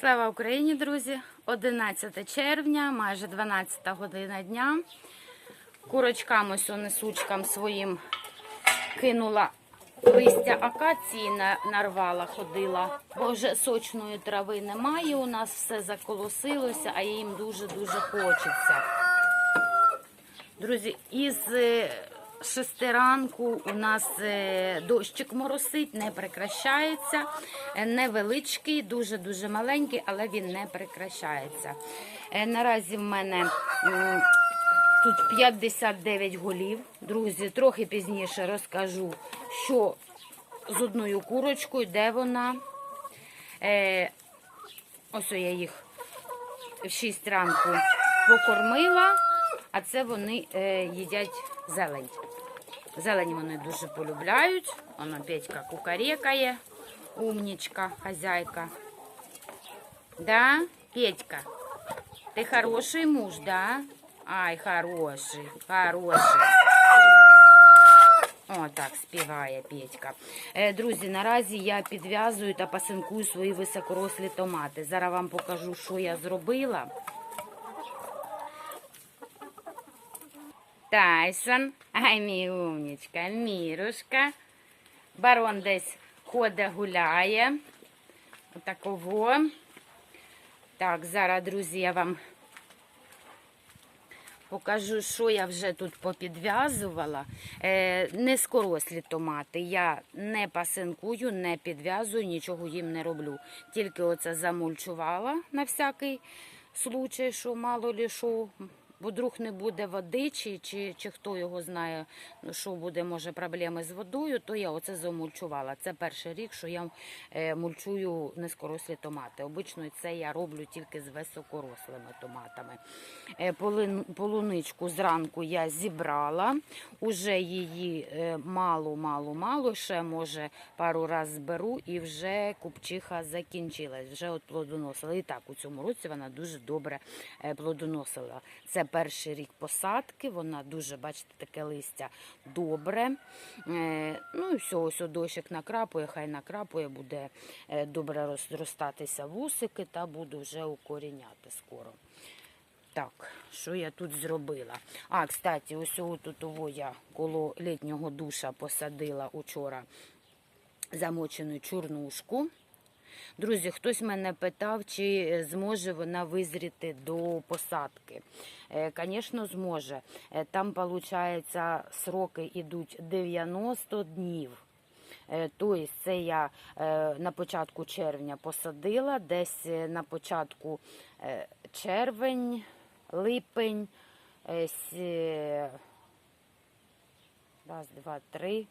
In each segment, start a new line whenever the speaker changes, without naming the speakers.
Слава Україні, друзі! 11 червня, майже 12 година дня. Курочкам ось несучкам своїм кинула листя акації, нарвала, ходила. Бо вже сочної трави немає. У нас все заколосилося, а їм дуже-дуже хочеться. Друзі, із е, шести ранку у нас е, дощик моросить, не прекращається. Е, Невеличкий, дуже-дуже маленький, але він не прекращається. Е, Наразі в мене тут 59 голів. Друзі, трохи пізніше розкажу, що з одною курочкою, де вона. Ось я їх в 6 ранку покормила, а це вони їдять зелень. Зелень вони дуже полюбляють. Воно Петька кукарекає, умнічка, хазяйка. Да, Петька, ти хороший муж, да? Ай, хороший, хороший. О, так, співає Петька. Е, друзі, наразі я підв'язую та пасинкую свої високорослі томати. Зараз вам покажу, що я зробила. Тайсон, ай, мій умнічка, Мірушка. Барон десь ходить, гуляє. Отаково. Так, зараз, друзі, я вам покажу, що я вже тут попідв'язувала. Е, низкорослі томати. Я не пасинкую, не підв'язую, нічого їм не роблю. Тільки оце замульчувала на всякий случай, що мало лі що. Бо вдруг не буде води, чи, чи, чи хто його знає, що буде, може, проблеми з водою, то я оце замульчувала. Це перший рік, що я е, мульчую низькорослі томати. Обично це я роблю тільки з високорослими томатами. Е, полуничку зранку я зібрала, уже її е, мало-мало-мало, ще може пару раз зберу і вже купчиха закінчилась, вже от плодоносила. І так, у цьому році вона дуже добре е, плодоносила. Це перший рік посадки, вона дуже, бачите, таке листя добре. Е, Ну і все, ось дощик накрапує, хай накрапує, буде е, добре розростатися вусики та буду вже укоріняти скоро. Так, що я тут зробила? А, кстати, ось тут я коло літнього душа посадила учора замочену чорнушку. Друзі, хтось мене питав, чи зможе вона визріти до посадки. Звісно, зможе. Е, Там, виходить, сроки йдуть 90 днів. Е, Тобто це я е, на початку червня посадила, десь е, на початку е, червень, липень, е, раз, два, три.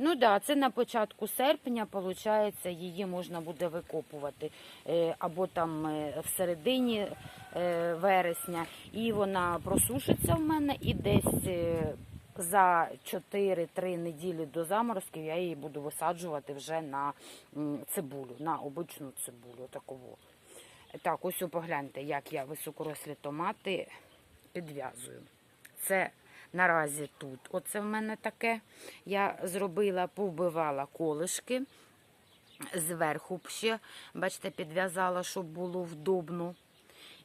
Ну так, да, це на початку серпня, виходить, її можна буде викопувати. Е, Або там е, в середині е, вересня. І вона просушиться в мене і десь за 4-3 неділі до заморозків я її буду висаджувати вже на цибулю, на обичну цибулю. Такову. Так, ось погляньте, як я високорослі томати підв'язую. Це наразі тут. Оце в мене таке. Я зробила, повбивала колишки. Зверху ще, бачите, підв'язала, щоб було вдобно.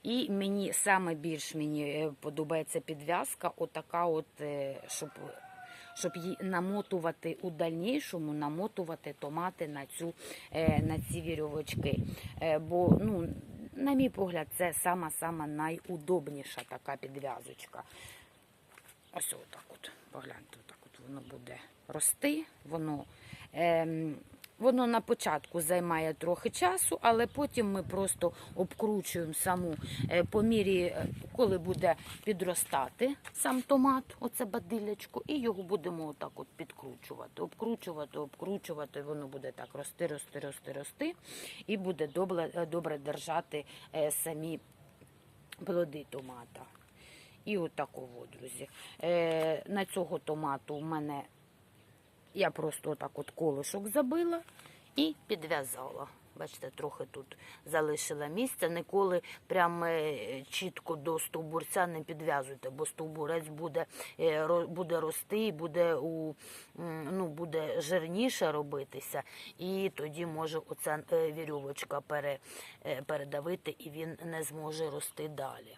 І мені саме більш мені е, подобається підв'язка, отака, от, е, щоб, щоб її намотувати у дальнішому, намотувати томати на, цю, е, на ці вірьовочки. Бо, ну, на мій погляд, це сама-сама найудобніша така підв'язочка. Ось отак от, погляньте, отак от воно буде рости. Воно, ем, воно на початку займає трохи часу, але потім ми просто обкручуємо саму е, по мірі, е, коли буде підростати сам томат, оце бадилячко, і його будемо отак от підкручувати, обкручувати, обкручувати, воно буде так рости, рости, рости, рости, і буде добре, добре держати е, самі плоди томата. І от друзі. Е, на цього томату у мене я просто отак от колишок забила і підв'язала. Бачите, трохи тут залишила місця. Ніколи прям е, чітко до стовбурця не підв'язуйте, бо стовбурець буде, е, буде рости, буде, ну, буде жирніше робитися, і тоді може оця е, вірьовочка передавити, і він не зможе рости далі.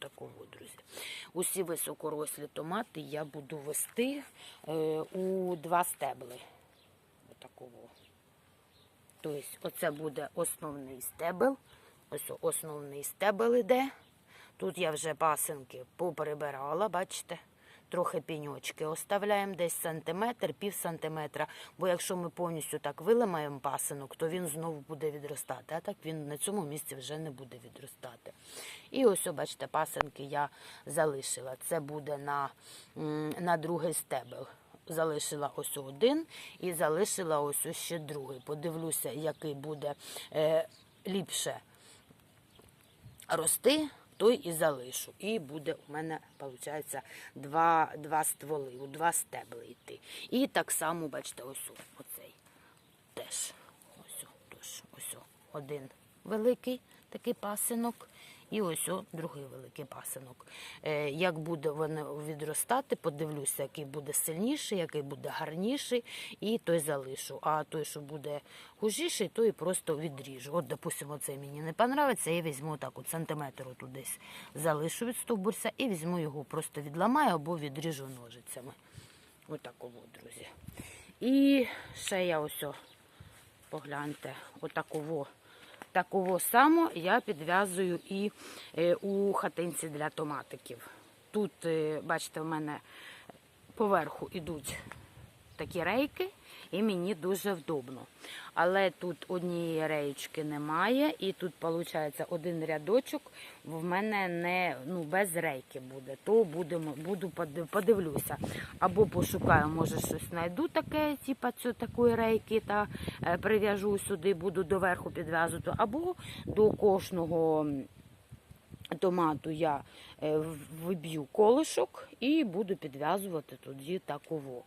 Отакого, друзі. Усі високорослі томати я буду вести е, у два стебли. Отакого. Тобто, оце буде основний стебел. Ось основний стебел іде. Тут я вже пасинки поприбирала, бачите? Трохи піньочки оставляємо десь сантиметр, пів сантиметра. Бо якщо ми повністю так виламаємо пасинок, то він знову буде відростати. А так він на цьому місці вже не буде відростати. І ось, бачите, пасинки я залишила. Це буде на, на другий стебел. Залишила ось один і залишила ось ще другий. Подивлюся, який буде е, ліпше рости, той і залишу. І буде у мене, виходить, два, два стволи, у два стебли йти. І так само, бачите, ось оцей теж. Ось, ось, ось один великий такий пасинок. І ось о, другий великий пасинок. Е, як буде вони відростати, подивлюся, який буде сильніший, який буде гарніший, і той залишу. А той, що буде хужіший, той просто відріжу. От, допустимо, оцей мені не подобається, я візьму так от сантиметр отут десь залишу від стовбурця і візьму його, просто відламаю або відріжу ножицями. Отакого, друзі. І ще я ось, погляньте, отакого. Такого само я підв'язую і е, у хатинці для томатиків. Тут, е, бачите, в мене поверху йдуть такі рейки, і мені дуже вдобно. Але тут однієї реєчки немає, і тут, виходить, один рядочок в мене не ну, без рейки буде. То будемо, буду подивлюся. Або пошукаю, може щось знайду таке, типу такої рейки, та е, прив'яжу сюди, буду доверху підв'язувати, або до кожного. Томату я е, виб'ю колишок і буду підв'язувати тоді таково.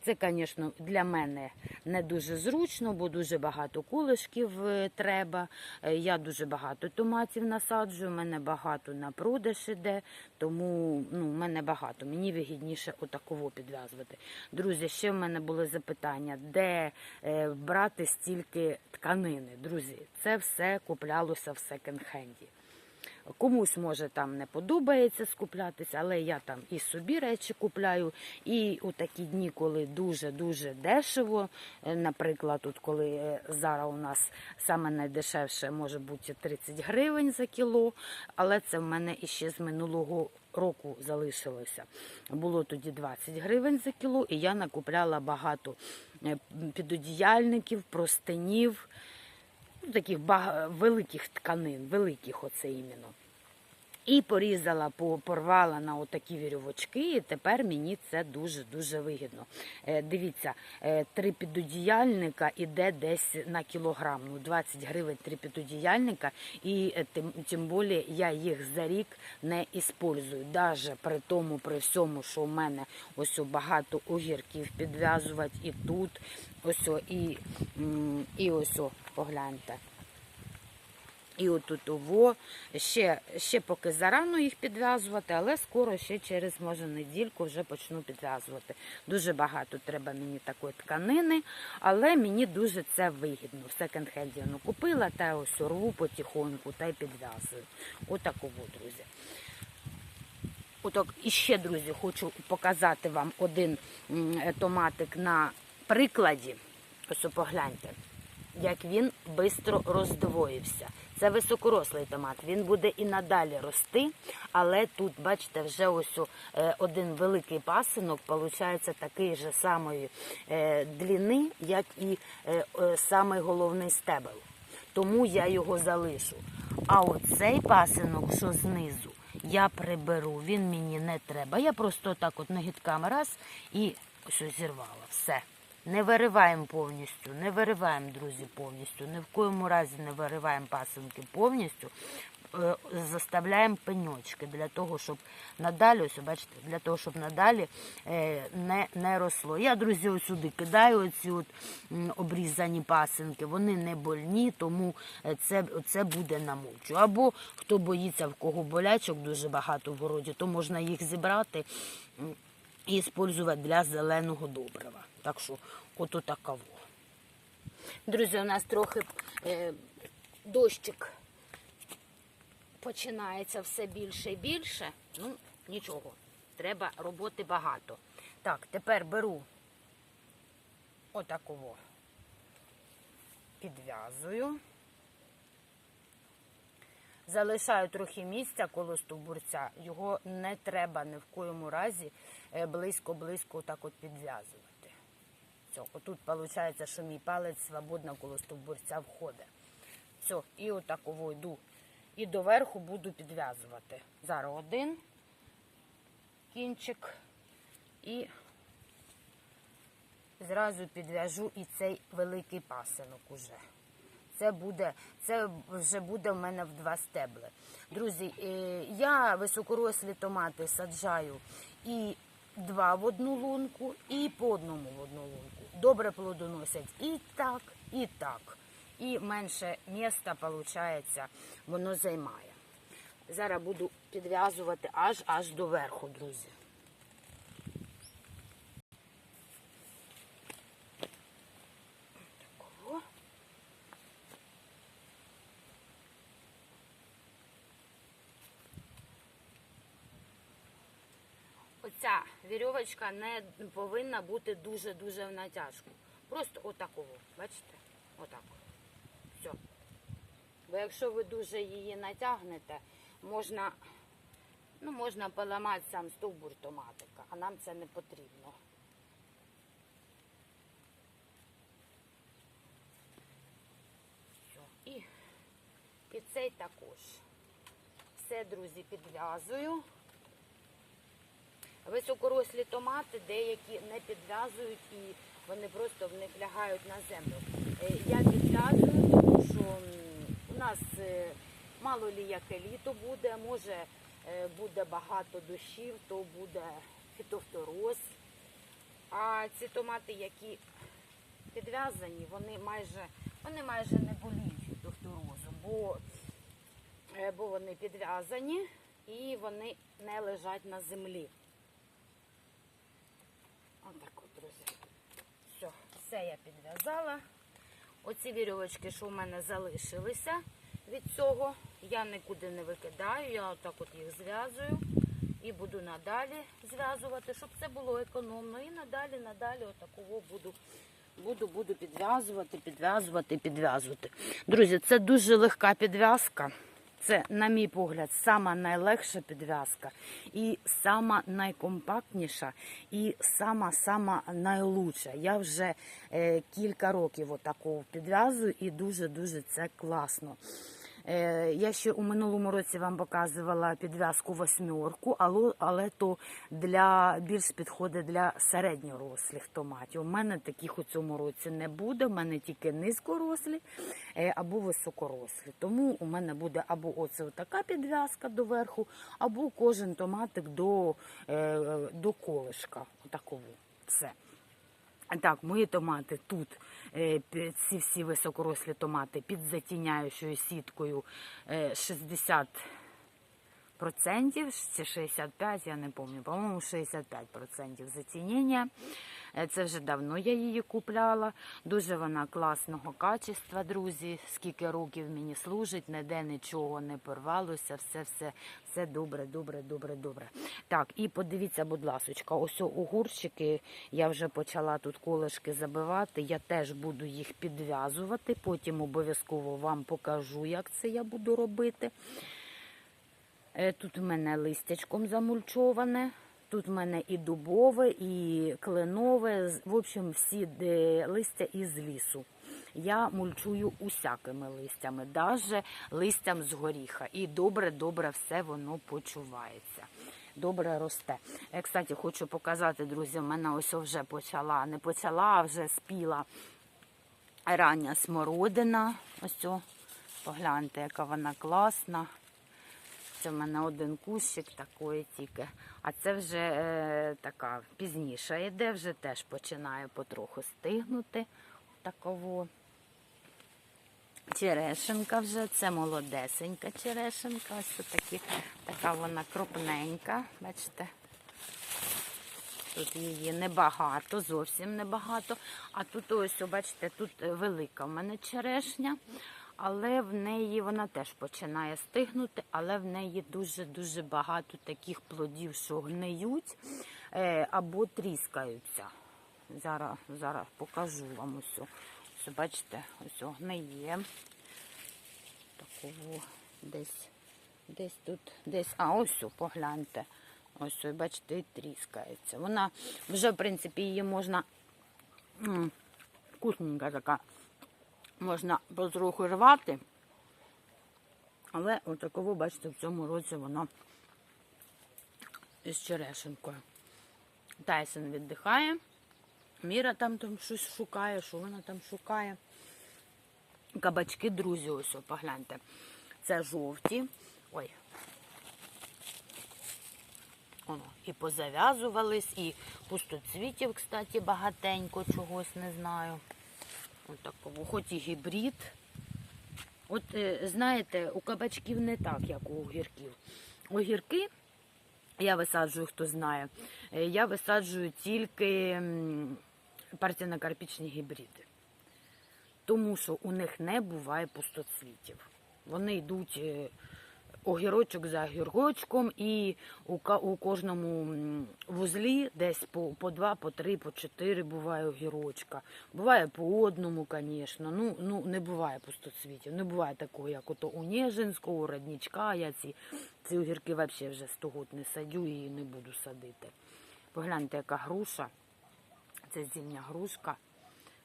Це, звісно, для мене не дуже зручно, бо дуже багато кулишків е, треба. Е, Я дуже багато томатів насаджую, мене багато на продаж іде, тому ну, мене багато. Мені вигідніше отаково підв'язувати. Друзі, ще в мене були запитання, де е, брати стільки тканини. Друзі, це все куплялося в секонд-хенді. Комусь може там не подобається скуплятися, але я там і собі речі купляю. І у такі дні, коли дуже-дуже дешево, е, наприклад, тут коли е, зараз у нас саме найдешевше може бути 30 гривень за кіло, але це в мене іще з минулого року залишилося. Було тоді 20 гривень за кіло, і я накупляла багато е, підодіяльників, простинів ну, таких великих тканин, великих оце іменно. І порізала, по- порвала на отакі вірьовочки, і тепер мені це дуже-дуже вигідно. Е, дивіться, е, три підодіяльника іде десь на кілограм. Ну, 20 гривень три підодіяльника, і е, тим, тим більше я їх за рік не іспользую. Даже при тому, при всьому, що в мене ось багато огірків підв'язувати і тут, ось і, і ось погляньте. І отут ово. Ще, ще поки зарано їх підв'язувати, але скоро ще через може недільку вже почну підв'язувати. Дуже багато треба мені такої тканини, але мені дуже це вигідно. В секонд-хенді ну, купила та ось рву потихоньку та й підв'язую. Отаково, друзі. Отак, і ще, друзі, хочу показати вам один е, томатик на прикладі. Ось погляньте, як він швидко роздвоївся. Це високорослий томат. Він буде і надалі рости, але тут, бачите, вже ось е, один великий пасинок, виходить такий же самої е, длини, як і е, самий головний стебел. Тому я його залишу. А оцей пасинок, що знизу, я приберу, він мені не треба. Я просто так от нагідками раз і ось зірвала. Все. Не вириваємо повністю, не вириваємо, друзі, повністю. Ні в коєму разі не вириваємо пасинки повністю.
е, заставляємо пеньочки для того, щоб надалі, ось бачите, для того, щоб надалі е, не, не росло. Я, друзі, ось сюди кидаю оці от обрізані пасинки. Вони не больні, тому е, це, це буде на мульчу. Або хто боїться, в кого болячок дуже багато в городі, то можна їх зібрати і використовувати для зеленого добрива. Так що, ото такаво.
Друзі, у нас трохи е, дощик починається все більше і більше. Ну, нічого. Треба роботи багато.
Так, тепер беру отаково. Підв'язую. Залишаю трохи місця коло стовбурця. Його не треба ні в коєму разі е, близько-близько так от підв'язувати. Все, отут виходить, що мій палець свободно коло стовбурця входить. Все, і отаково йду. І доверху буду підв'язувати. Зараз один кінчик і зразу підв'яжу і цей великий пасинок уже. Це буде, це вже буде в мене в два стебли. Друзі, е, я високорослі томати саджаю і два в одну лунку, і по одному в одну лунку. Добре плодоносять і так, і так. І менше міста, виходить, воно займає. Зараз буду підв'язувати аж аж до верху, друзі. Такого.
Оця вірьовочка не повинна бути дуже-дуже в натяжку. Просто отаково. Бачите? Отак. Все. Бо якщо ви дуже її натягнете, можна, ну, можна поламати сам стовбур томатика, а нам це не потрібно. Все. І під цей також. Все, друзі, підв'язую. Високорослі томати деякі не підв'язують і вони просто в них лягають на землю. Е, Я підв'язую, тому що у нас е, мало лі яке літо буде, може е, буде багато дощів, то буде фітофтороз. А ці томати, які підв'язані, вони майже, вони майже не боліють фітофторозом, бо, бо вони підв'язані і вони не лежать на землі. Отак от, друзі. Все, все я підв'язала. Оці вірьовочки, що в мене залишилися від цього, я нікуди не викидаю, я отак от їх зв'язую і буду надалі зв'язувати, щоб це було економно. І надалі, надалі отакого буду, буду, буду підв'язувати, підв'язувати, підв'язувати. Друзі, це дуже легка підв'язка. Це, на мій погляд, сама найлегша підв'язка і сама найкомпактніша, і сама сама найлучша. Я вже е, кілька років отакого підв'язую і дуже дуже це класно. Е, Я ще у минулому році вам показувала підв'язку восьмерку, але, то для більш підходить для середньорослих томатів. У мене таких у цьому році не буде. У мене тільки низькорослі е, або високорослі. Тому у мене буде або оце така підв'язка до верху, або кожен томатик до, е, до колишка. Отакову. Все. Так, мої томати тут, е, ці всі високорослі томати під затіняючою сіткою е, 60 процентів, чи 65, я не пам'ятаю, по-моєму, 65 процентів затінення. Е, Це вже давно я її купляла. Дуже вона класного качества, друзі. Скільки років мені служить, ніде нічого не порвалося, все, все, все добре, добре, добре, добре. Так, і подивіться, будь ласочка, ось огурчики, я вже почала тут колишки забивати. Я теж буду їх підв'язувати. Потім обов'язково вам покажу, як це я буду робити. Е, Тут у мене листячком замульчоване. Тут в мене і дубове, і кленове, в общем, всі листя із лісу. Я мульчую усякими листями, навіть листям з горіха. І добре-добре все воно почувається. Добре росте. Я, кстати, хочу показати, друзі, в мене ось вже почала, не почала, а вже спіла рання смородина. Ось, о, погляньте, яка вона класна. Ось у мене один кущик такої тільки. А це вже е, така пізніша йде, вже теж починає потроху стигнути. Таково. Черешенка вже, це молодесенька черешенка. Ось такі, така вона крупненька. Бачите? Тут її небагато, зовсім небагато. А тут ось, бачите, тут е, велика в мене черешня, але в неї вона теж починає стигнути, але в неї дуже-дуже багато таких плодів, що гниють е, або тріскаються. Зараз, зараз покажу вам ось. Ось, бачите, ось гниє. Такого десь, десь тут, десь. А ось, погляньте. Ось, бачите, і тріскається. Вона вже, в принципі, її можна вкусненька така. Можна потроху рвати. Але отаково, бачите, в цьому році вона із черешенкою. Тайсон віддихає. Міра там, там щось шукає, що вона там шукає. Кабачки, друзі, ось, погляньте. Це жовті. Ой, Воно і позав'язувались, і пустоцвітів, кстати, багатенько чогось не знаю. От такого, хоч і гібрид. От е, знаєте, у кабачків не так, як у огірків. Огірки я висаджую, хто знає. е, Я висаджую тільки партінокарпічні гібриди. Тому що у них не буває пустоцвітів. Вони йдуть е, огірочок за огірочком, і у, кожному вузлі десь по, по два, по три, по чотири буває огірочка. Буває по одному, звісно. Ну, ну не буває пустоцвітів. Не буває такого, як ото у Нежинського, у Роднічка. Я ці, ці огірки взагалі вже 100 год не садю і не буду садити. Погляньте, яка груша. Це зімня грушка.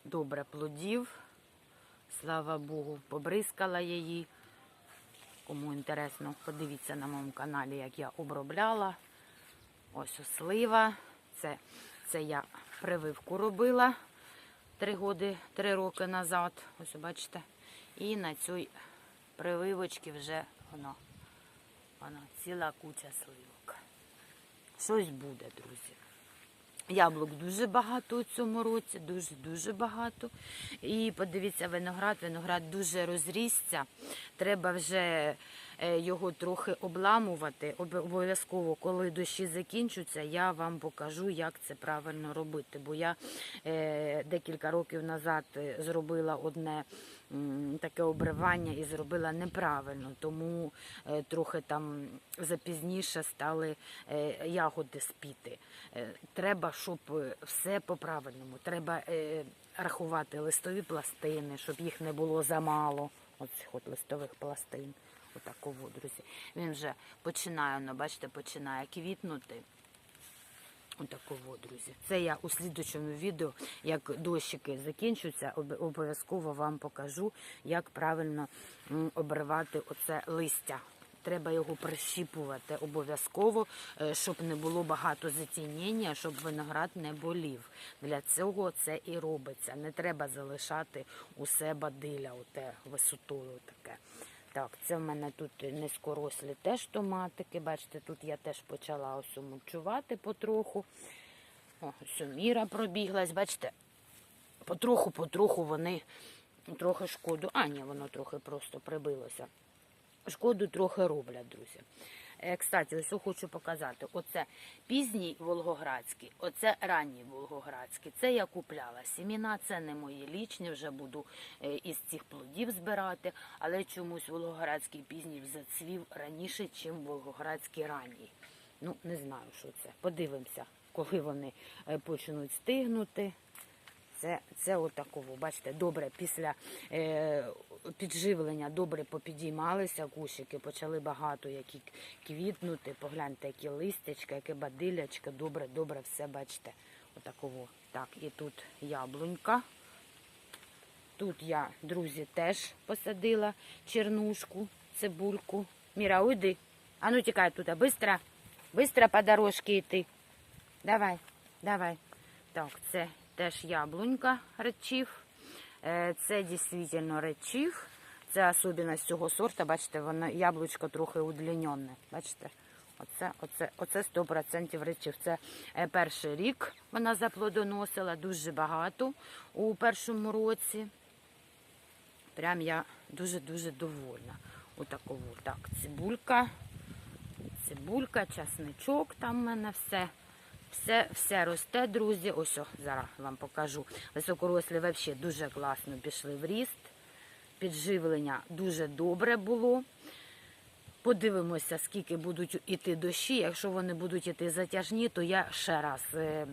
Добре плодів. Слава Богу, побризкала її. Кому інтересно, подивіться на моєму каналі, як я обробляла. Ось ослива. Це, це я прививку робила три роки, три роки назад. Ось бачите. І на цій прививочці вже воно, воно ціла куча сливок. Щось буде, друзі. Яблук дуже багато у цьому році, дуже-дуже багато. І подивіться, виноград, виноград дуже розрісся. Треба вже його трохи обламувати. Обов'язково, коли дощі закінчаться, я вам покажу, як це правильно робити. Бо я е, декілька років назад е, зробила одне таке обривання і зробила неправильно, тому е, трохи там запізніше стали е, ягоди спіти. Е, Треба, щоб е, все по-правильному. Треба е, рахувати листові пластини, щоб їх не було замало. Оцих от листових пластин. Отаково, друзі. Він вже починає, ну, бачите, починає квітнути. Отаково, друзі. Це я у слідучому відео, як дощики закінчуються, обов'язково вам покажу, як правильно обривати оце листя. Треба його прищіпувати обов'язково, е, щоб не було багато затінення, щоб виноград не болів. Для цього це і робиться. Не треба залишати усе бадиля, оте висотою таке. Так, це в мене тут низкорослі теж томатики. Бачите, тут я теж почала ось потроху. О, Суміра пробіглась, бачите, потроху-потроху вони трохи шкоду. А, ні, воно трохи просто прибилося. Шкоду трохи роблять, друзі. Е, Кстати, ось хочу показати. Оце пізній волгоградський, оце ранній волгоградський. Це я купляла сіміна, це не мої лічні, вже буду е, із цих плодів збирати, але чомусь волгоградський пізній зацвів раніше, ніж волгоградський ранній. Ну, не знаю, що це. Подивимося, коли вони е, почнуть стигнути. Це, це отаково. Бачите, добре після е, підживлення добре попідіймалися кущики, почали багато які квітнути. Погляньте, які листячка, яке бадилячка. Добре, добре, все бачите. Отаково. Так, і тут яблунька. Тут я, друзі, теж посадила чернушку, цибульку. Міра, уйди. А ну тікай туди, быстро. Быстро по дорожці йти. Давай, давай. Так, це теж яблунька речів. Е, Це дійсно речів. Це особливість цього сорта, бачите, воно яблучко трохи удлінене. Бачите? Оце, оце, оце 100% речів. Це е, перший рік вона заплодоносила, дуже багато у першому році. Прям я дуже-дуже довольна. Отакову. Так, цибулька, цибулька, часничок там в мене все. Все, все росте, друзі. Ось, о, зараз вам покажу. Високорослі взагалі дуже класно пішли в ріст. Підживлення дуже добре було. Подивимося, скільки будуть іти дощі. Якщо вони будуть іти затяжні, то я ще раз е,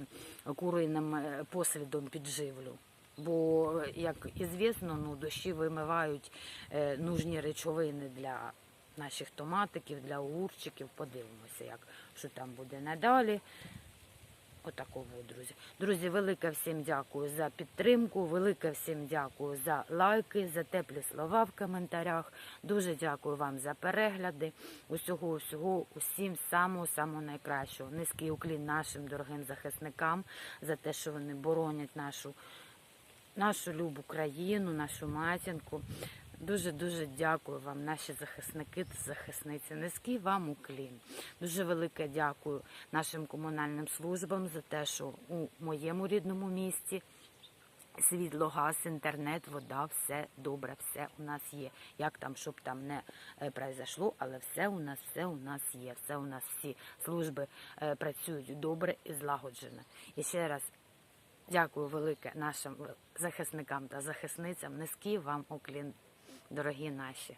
куриним е, послідом підживлю. Бо, як ізвісно, ну, дощі вимивають е, нужні речовини для наших томатиків, для огурчиків. Подивимося, як, що там буде надалі. Отакого, друзі. Друзі, велике всім дякую за підтримку, велике всім дякую за лайки, за теплі слова в коментарях. Дуже дякую вам за перегляди. Усього, усього, усім самого самого найкращого. Низький уклін нашим дорогим захисникам за те, що вони боронять нашу, нашу любу країну, нашу матінку. Дуже дуже дякую вам, наші захисники та захисниці. Низький вам уклін. Дуже велике дякую нашим комунальним службам за те, що у моєму рідному місті світло, газ, інтернет, вода, все добре, все у нас є. Як там, щоб там не е, произошло, але все у нас, все у нас є. Все у нас всі служби е, працюють добре і злагоджено. І ще раз дякую велике нашим захисникам та захисницям. Низький вам уклін, дорогі наші.